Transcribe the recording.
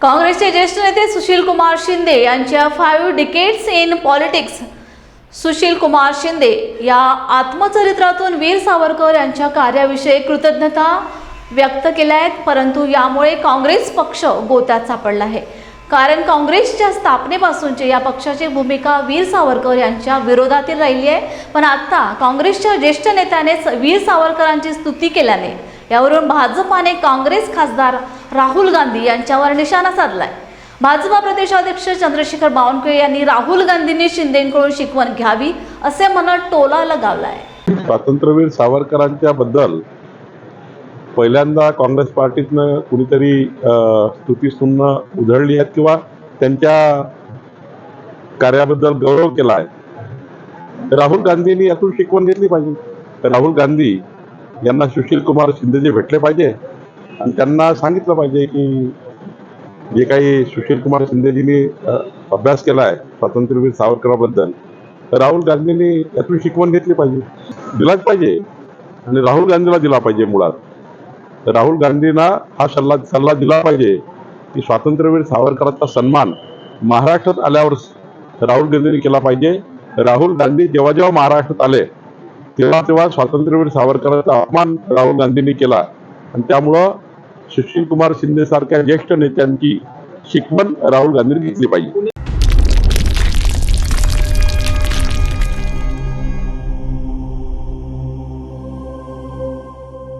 काँग्रेसचे ज्येष्ठ नेते सुशील कुमार शिंदे यांच्या five decades in politics. Sushil Kumar Shinde या आत्मचरित्रातून वीर सावरकर यांच्या कार्याविषयी कृतज्ञता व्यक्त केल्या आहेत परंतु यामुळे काँग्रेस पक्ष गोत्यात सापडला आहे. कारण काँग्रेसच्या स्थापनेपासूनचे या पक्षाची भूमिका वीर सावरकर यांच्या विरोधातील राहिली आहे. पण आता काँग्रेसच्या ज्येष्ठ नेत्यानेच वीर सावरकरांची स्तुती केल्याने यावरून भाजपाने काँग्रेस खासदार राहुल गांधी यांच्यावर निशाणा साधलाय. भाजपा प्रदेशाध्यक्ष चंद्रशेखर बावनकुळे यांनी राहुल गांधींनी शिंदेकडून शिकवण घ्यावी असे म्हणत टोला लगावलाय. स्वातंत्र्यवीर सावरकरांच्या बद्दल पहिल्यांदा काँग्रेस पार्टीतनं कुणीतरी अ, उधळली आहेत किंवा त्यांच्या कार्याबद्दल गौरव केला आहे. राहुल गांधींनी यातून शिकवण घेतली पाहिजे. राहुल गांधी यांना सुशील कुमार शिंदेजी भेटले पाहिजे. आणि त्यांना सांगितलं पाहिजे की जे काही सुशील कुमार शिंदेजींनी अभ्यास केला आहे स्वातंत्र्यवीर सावरकराबद्दल तर राहुल गांधींनी यातून शिकवण घेतली पाहिजे. दिलाच पाहिजे. आणि राहुल गांधीला दिला पाहिजे मुळात. तर राहुल गांधींना हा सल्ला सल्ला दिला पाहिजे की स्वातंत्र्यवीर सावरकरांचा सन्मान महाराष्ट्रात आल्यावर राहुल गांधींनी केला पाहिजे. राहुल गांधी जेव्हा जेव्हा महाराष्ट्रात आले तेव्हा तेव्हा स्वातंत्र्यवीर सावरकरांचा अपमान राहुल गांधींनी केला. आणि त्यामुळं सुशील कुमार शिंदे सारख्या ज्येष्ठ नेत्यांची शिकवण राहुल गांधींनी घेतली पाहिजे.